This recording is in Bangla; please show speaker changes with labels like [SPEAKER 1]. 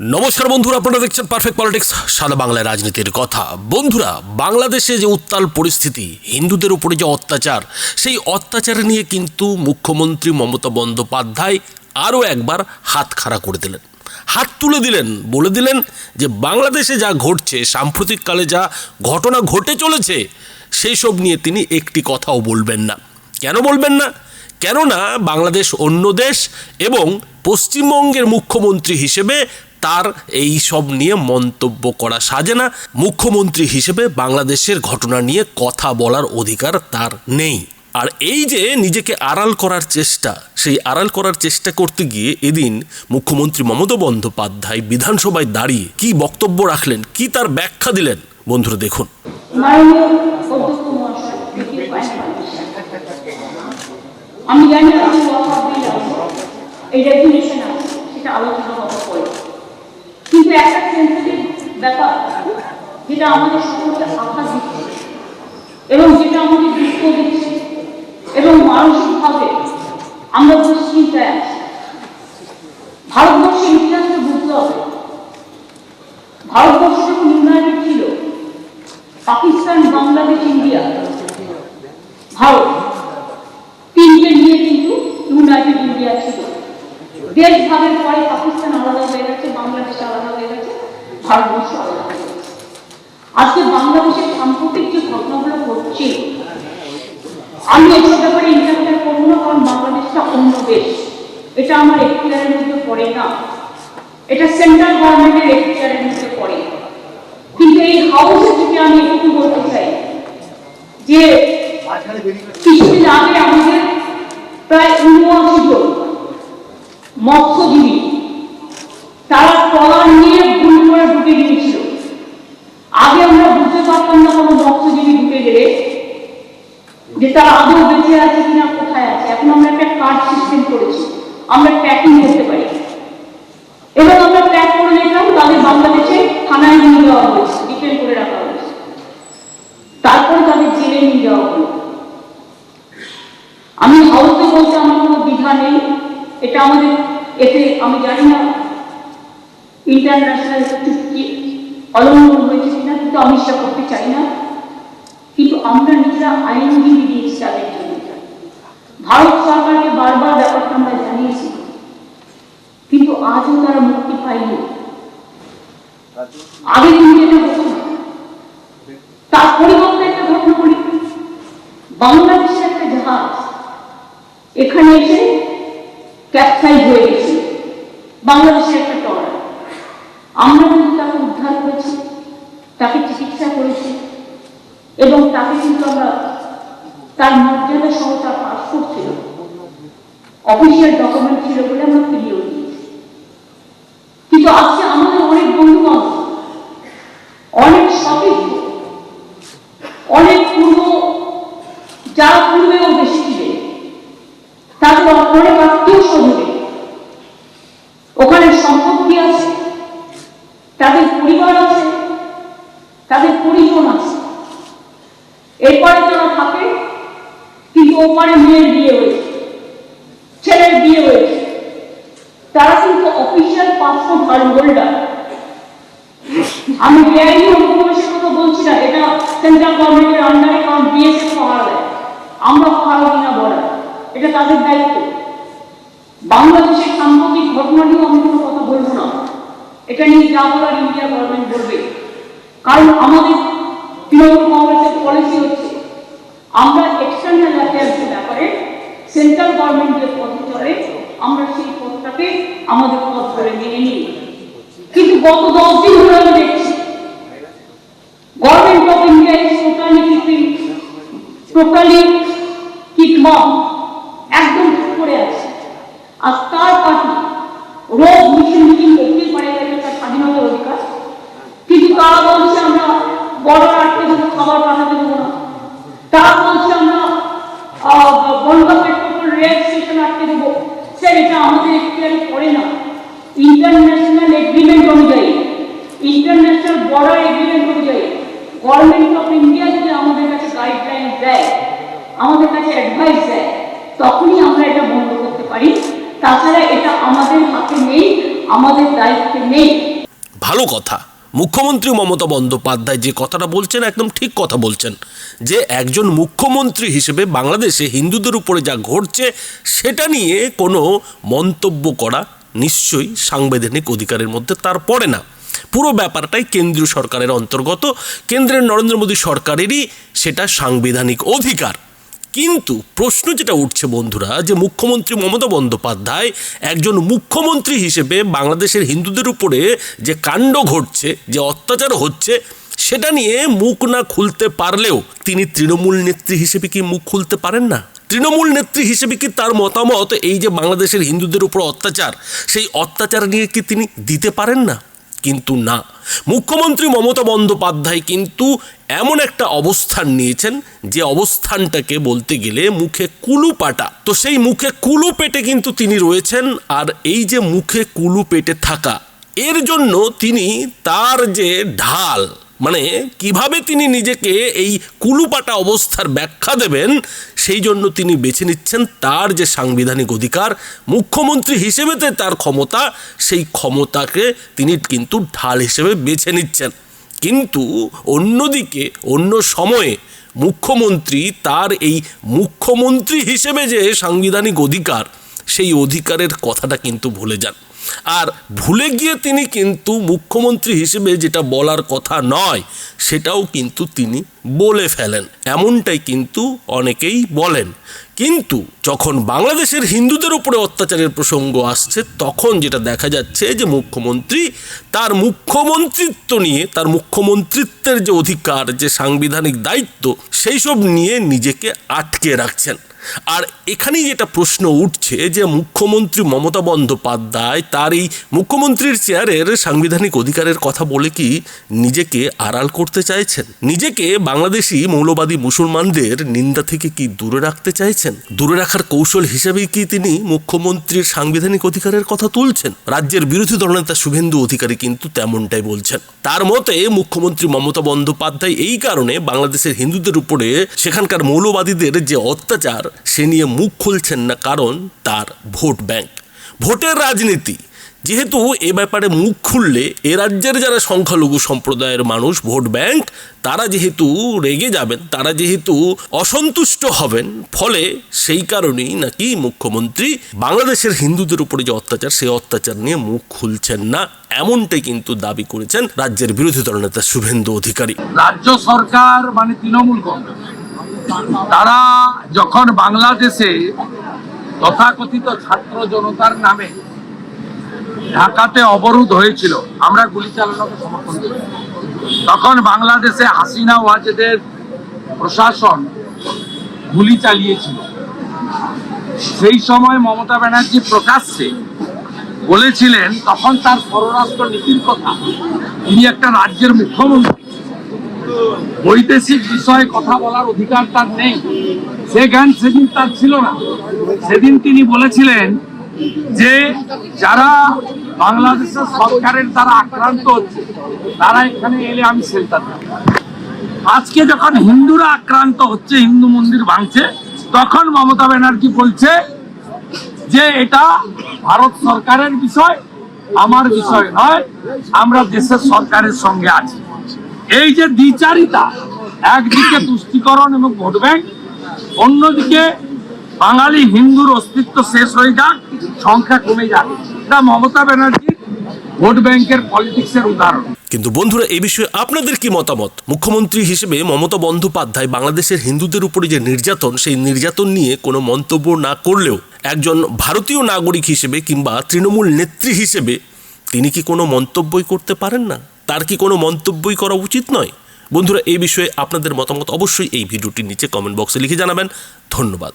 [SPEAKER 1] নমস্কার বন্ধুরা, আপনারা দেখছেন পারফেক্ট পলিটিক্স সাদা বাংলায় রাজনীতির কথা। বন্ধুরা, বাংলাদেশে যে উত্তাল পরিস্থিতি, হিন্দুদের উপরে যে অত্যাচার, সেই অত্যাচার নিয়ে কিন্তু মুখ্যমন্ত্রী মমতা বন্দ্যোপাধ্যায় আরও একবার হাত খাড়া করে দিলেন। হাত তুলে দিলেন, বলে দিলেন যে বাংলাদেশে যা ঘটছে, সাম্প্রতিককালে যা ঘটনা ঘটে চলেছে সেই সব নিয়ে তিনি একটি কথাও বলবেন না। কেন বলবেন না? কেননা বাংলাদেশ অন্য দেশ এবং পশ্চিমবঙ্গের মুখ্যমন্ত্রী হিসেবে তার এই সব নিয়ে মন্তব্য করা সাজে না। মুখ্যমন্ত্রী হিসেবে বাংলাদেশের ঘটনা নিয়ে কথা বলার অধিকার তার নেই। আর এই যে নিজেকে আড়াল করার চেষ্টা, সেই আড়াল করার চেষ্টা করতে গিয়ে এদিন মুখ্যমন্ত্রী মমতা বন্দ্যোপাধ্যায় বিধানসভায় দাঁড়িয়ে কি বক্তব্য রাখলেন, কি তার ব্যাখ্যা দিলেন, বন্ধুরা দেখুন।
[SPEAKER 2] আমি জানি আছে, সেটা আলোচনা কিন্তু একটা সেন্সিটিভ ব্যাপার, যেটা আমাদের সকলকে আঘাত দিচ্ছে এবং যেটা আমাদের দুঃখ দিচ্ছে, এবং মানসিকভাবে আমরা দুশ্চিন্তায় আছি ভারতবর্ষের ইতিহাসকে বুঝতে হবে, ভারতবর্ষ যখন ইউনাইটেড ছিল পাকিস্তান, বাংলাদেশ, ইন্ডিয়া, ভারত, তিনটে নিয়ে কিন্তু ইউনাইটেড ইন্ডিয়া ছিল। দেশ ভাগের পরে পাকিস্তান আলাদা হয়ে গেছে বাংলাদেশ আলাদা হয়ে গেছে ভারতবর্ষ আজকে বাংলাদেশের সাম্প্রতিক যে ঘটনাগুলো ঘটছে, আমি এসব ব্যাপারে ইন্টারফেয়ার করব না, কারণ বাংলাদেশটা অন্য দেশ। এটা আমার এখতিয়ারের মধ্যে পড়ে না। এটা সেন্ট্রাল গভর্নমেন্টের এখতিয়ারের মধ্যে পড়ে। কিন্তু এই হাউসে থেকে আমি একটু বলতে চাই যে, কিছুদিন আগে আমাদের প্রায় উনআশি জন মৎস্যজীবী, তারা ট্রলার নিয়ে ভুল করে ঢুকে গিয়েছিল আগে আমরা বুঝতে পারতাম না কোনো মৎস্যজীবী ঢুকে গেলে যে তারা আদৌ বেঁচে আছে কিনা কোথায় আছে এখন আমরা একটা কার্ড সিস্টেম করেছি আমরা ট্র্যাকিং করতে পারি এবং আমরা ট্র্যাক করে নিলাম তাদের বাংলাদেশে থানায় নিয়ে যাওয়া হয়েছে ডিটেন করে রাখা হয়েছে তারপরে তাদের জেলে নিয়ে যাওয়া হলো আমি হাউসে বলতে আমার কোনো দ্বিধা নেই এটা আমাদের, এতে আমি জানি না ইন্টারন্যাশনাল চুক্তি অলঙ্ঘন হয়েছে কিনা, কিন্তু আমি সেটা করতে চাই না। কিন্তু আমরা নিজেরা আইনজীবী দিয়েছি তাদের ভারত সরকারকে বারবার ব্যাপারটা আমরা জানিয়েছি। কিন্তু আজও তারা মুক্তি পায়নি। আগে কিন্তু এটা তার পরিবর্তে একটা ঘটনা বলি বাংলাদেশের একটা জাহাজ, এখানে এসে ক্যাপসাইজ হয়ে গেছে। বাংলাদেশের একটা ট্রলার আমরা কিন্তু তাকে উদ্ধার করেছি, তাকে চিকিৎসা করেছি এবং তাকে কিন্তু আমরা তার মর্যাদা সহ তার পাসপোর্ট ছিল। অফিসিয়াল ডকুমেন্ট ছিল বলে আমরা ফিরিয়েও দিয়েছি কিন্তু আজকে আমাদের অনেক বন্ধু বান্ধব অনেক সতীর্থ অনেক পূর্ব যারা পূর্বেও বেশি ছিলেন তাদের অনেক আত্মীয় স্বজনে ওখানে সম্পত্তি আছে তাদের পরিবার আছে তাদের পরিজন আছে এরপরে তারা থাকে ওপারে মেয়ের বিয়ে হয়েছে, ছেলের বিয়ে হয়েছে। তারা কিন্তু অফিসিয়াল পাসপোর্ট হোল্ডার আমি বেআইনি অনুপ্রবেশের কথা বলছি না, এটা সেন্ট্রাল গভর্নমেন্টের আন্ডারে কারণ বিএসএফ পাহারা দেয় আমরা পাহারা কিনা বলা, এটা তাদের দায়িত্ব। বাংলাদেশের সাম্প্রতিক ঘটনা নিয়েও আমি কোনো কথা বলব না। এটা নিয়ে যা বলার ইন্ডিয়া গভর্নমেন্ট বলবে। কারণ আমাদের তৃণমূল কংগ্রেসের পলিসি হচ্ছে, আমরা এক্সটার্নাল অ্যাফেয়ার্সের ব্যাপারে সেন্ট্রাল গভর্নমেন্টের পথে চলে আমরা সেই পথটাকে আমাদের পথ ধরে মেনে নিই কিন্তু গত দশ দিন ধরে আমি দেখছি government of India is totally keeping totally কিকমম একদম করে আছে। আর তার পার্টি রোজ মিছিল মিটিং করতে পারে তার স্বাধীনতার অধিকার। কিন্তু তারা বলছে আমরা বর্ডার আটকে দেবো খাবার পাঠাতে দেবো না তারা বলছে আমরা বন্ধ পেট্রোল আটকে দেবো স্যার এটা আমাদের এখতিয়ারে পড়ে না। ইন্টারন্যাশনাল এগ্রিমেন্ট অনুযায়ী ইন্টারন্যাশনাল বর্ডার এগ্রিমেন্ট অনুযায়ী গভর্নমেন্ট অফ ইন্ডিয়া যদি আমাদের কাছে গাইডলাইন দেয়, আমাদের কাছে অ্যাডভাইস দেয়, তখনই আমরা এটা বন্ধ করতে পারি। তাছাড়া এটা আমাদের হাতে নেই, আমাদের দায়িত্বে নেই।
[SPEAKER 1] ভালো কথা। মুখ্যমন্ত্রী মমতা বন্দ্যোপাধ্যায় যে কথাটা বলছেন, একদম ঠিক কথা বলছেন। যে একজন মুখ্যমন্ত্রী হিসেবে বাংলাদেশে হিন্দুদের উপরে যা ঘটছে, সেটা নিয়ে কোনো মন্তব্য করা নিশ্চয়ই সাংবিধানিক অধিকারের মধ্যে তার পড়ে না। পুরো ব্যাপারটাই কেন্দ্রীয় সরকারের অন্তর্গত। কেন্দ্রের নরেন্দ্র মোদী সরকারেরই সেটা সাংবিধানিক অধিকার। কিন্তু প্রশ্ন যেটা উঠছে বন্ধুরা, যে মুখ্যমন্ত্রী মমতা বন্দ্যোপাধ্যায় একজন মুখ্যমন্ত্রী হিসেবে বাংলাদেশের হিন্দুদের উপরে যে কাণ্ড ঘটছে, যে অত্যাচার হচ্ছে, সেটা নিয়ে মুখ না খুলতে পারলেও তিনি তৃণমূল নেত্রী হিসেবে কি মুখ খুলতে পারেন না? তৃণমূল নেত্রী হিসেবে কি তার মতামত এই যে বাংলাদেশের হিন্দুদের উপর অত্যাচার, সেই অত্যাচার নিয়ে কি তিনি দিতে পারেন না? কিন্তু না। মুখ্যমন্ত্রী মমতা বন্দ্যোপাধ্যায় কিন্তু এমন একটা অবস্থান নিয়েছেন যে অবস্থানটাকে বলতে গেলে মুখে কুলু পাটা। তো সেই মুখে কুলু পেটে কিন্তু তিনি রয়েছেন আর এই যে মুখে কুলু পেটে থাকা, এর জন্য তিনি তার যে ঢাল মানে কীভাবে তিনি নিজেকে এই কুলুপাটা অবস্থার ব্যাখ্যা দেবেন, সেই জন্য তিনি বেছে নিচ্ছেন তার যে সাংবিধানিক অধিকার, মুখ্যমন্ত্রী হিসেবেতে তার ক্ষমতা, সেই ক্ষমতাকে তিনি কিন্তু ঢাল হিসেবে বেছে নিচ্ছেন। কিন্তু অন্যদিকে, অন্য সময়ে মুখ্যমন্ত্রী তার এই মুখ্যমন্ত্রী হিসেবে যে সাংবিধানিক অধিকার সেই অধিকারের কথাটা কিন্তু ভুলে যান। আর ভুলে গিয়ে তিনি কিন্তু মুখ্যমন্ত্রী হিসেবে যেটা বলার কথা নয়, সেটাও কিন্তু তিনি বলে ফেলেন। এমনটাই কিন্তু অনেকেই বলেন। কিন্তু যখন বাংলাদেশের হিন্দুদের উপরে অত্যাচারের প্রসঙ্গ আসছে, তখন যেটা দেখা যাচ্ছে যে মুখ্যমন্ত্রী তার মুখ্যমন্ত্রিত্ব নিয়ে, তার মুখ্যমন্ত্রিত্বের যে অধিকার, যে সাংবিধানিক দায়িত্ব সেই সব নিয়ে নিজেকে আটকে রাখছেন। আর এখানেই যেটা প্রশ্ন উঠছে যে মুখ্যমন্ত্রী মমতা বন্দ্যোপাধ্যায় তার এই মুখ্যমন্ত্রীর চেয়ারের সাংবিধানিক অধিকারের কথা বলে কি নিজেকে আড়াল করতে চাইছেন? নিজেকে বাংলাদেশি মৌলবাদী মুসলমানদের নিন্দা থেকে কি দূরে রাখতে চাইছেন? দূরে রাখার কৌশল হিসেবেই কি তিনি মুখ্যমন্ত্রীর সাংবিধানিক অধিকারের কথা তুলছেন? রাজ্যের বিরোধী দলনেতা শুভেন্দু অধিকারী কিন্তু তেমনটাই বলছেন। তার মতে মুখ্যমন্ত্রী মমতা বন্দ্যোপাধ্যায় এই কারণে বাংলাদেশের হিন্দুদের উপরে সেখানকার মৌলবাদীদের যে অত্যাচার সে নিয়ে মুখ খুলছেন না কারণ তার ভোট ব্যাংক। ভোটের রাজনীতি। যেহেতু এ ব্যাপারে মুখ খুললে এ রাজ্যের যারা সংখ্যালঘু সম্প্রদায়ের মানুষ ভোট ব্যাংক, তারা যেহেতু রেগে যাবেন, তারা যেহেতু অসন্তুষ্ট হবেন, ফলে সেই কারণেই নাকি মুখ্যমন্ত্রী বাংলাদেশের হিন্দুদের উপরে যে অত্যাচার, সেই অত্যাচার নিয়ে মুখ খুলছেন না, এমনটাই কিন্তু দাবি করেছেন রাজ্যের বিরোধী দলনেতা শুভেন্দু অধিকারী।
[SPEAKER 3] রাজ্য সরকার মানে তৃণমূল কংগ্রেস। তারা যখন বাংলাদেশে তথাকথিত ছাত্র জনতার নামে ঢাকাতে অবরোধ হয়েছিল, আমরা গুলি চালানোকে সমর্থন তখন বাংলাদেশে হাসিনা ওয়াজেদের প্রশাসন গুলি চালিয়েছিল। সেই সময় মমতা ব্যানার্জি প্রকাশ্যে বলেছিলেন, তখন তার পররাষ্ট্র নীতির কথা। তিনি একটা রাজ্যের মুখ্যমন্ত্রী। বৈদেশিক বিষয়ে কথা বলার অধিকার তার নেই। সে জ্ঞান সেদিন তার ছিল না। সেদিন তিনি বলেছিলেন যে, যারা বাংলাদেশের সরকারের দ্বারা আক্রান্ত হচ্ছে, তারা এখানে এলে আমি সেল্টার দেব। আজকে যখন হিন্দুরা আক্রান্ত হচ্ছে, হিন্দু মন্দির ভাঙছে, তখন মমতা ব্যানার্জি বলছে যে, এটা ভারত সরকারের বিষয়, আমার বিষয় নয়, আমরা দেশের সরকারের সঙ্গে আছি। এই যে দ্বিচারিতা, একদিকে তুষ্টিকরণ এবং ভোট ব্যাংক, অন্যদিকে বাঙালি হিন্দুর অস্তিত্ব শেষ হয়ে যাক, সংখ্যা কমে যাক। এটা মমতা ব্যানার্জির ভোট ব্যাংকের পলিটিক্সের উদাহরণ।
[SPEAKER 1] কিন্তু বন্ধুরা এই বিষয়ে আপনাদের কি মতামত? মুখ্যমন্ত্রী হিসেবে মমতা বন্দ্যোপাধ্যায় বাংলাদেশের হিন্দুদের উপরে যে নির্যাতন, সেই নির্যাতন নিয়ে কোনো মন্তব্য না করলেও একজন ভারতীয় নাগরিক হিসেবে কিংবা তৃণমূল নেত্রী হিসেবে তিনি কি কোনো মন্তব্যই করতে পারেন না? তার কি কোনো মন্তব্যই করা উচিত নয়? বন্ধুরা এই বিষয়ে আপনাদের মতামত অবশ্যই এই ভিডিওটির নিচে কমেন্ট বক্সে লিখে জানাবেন। ধন্যবাদ।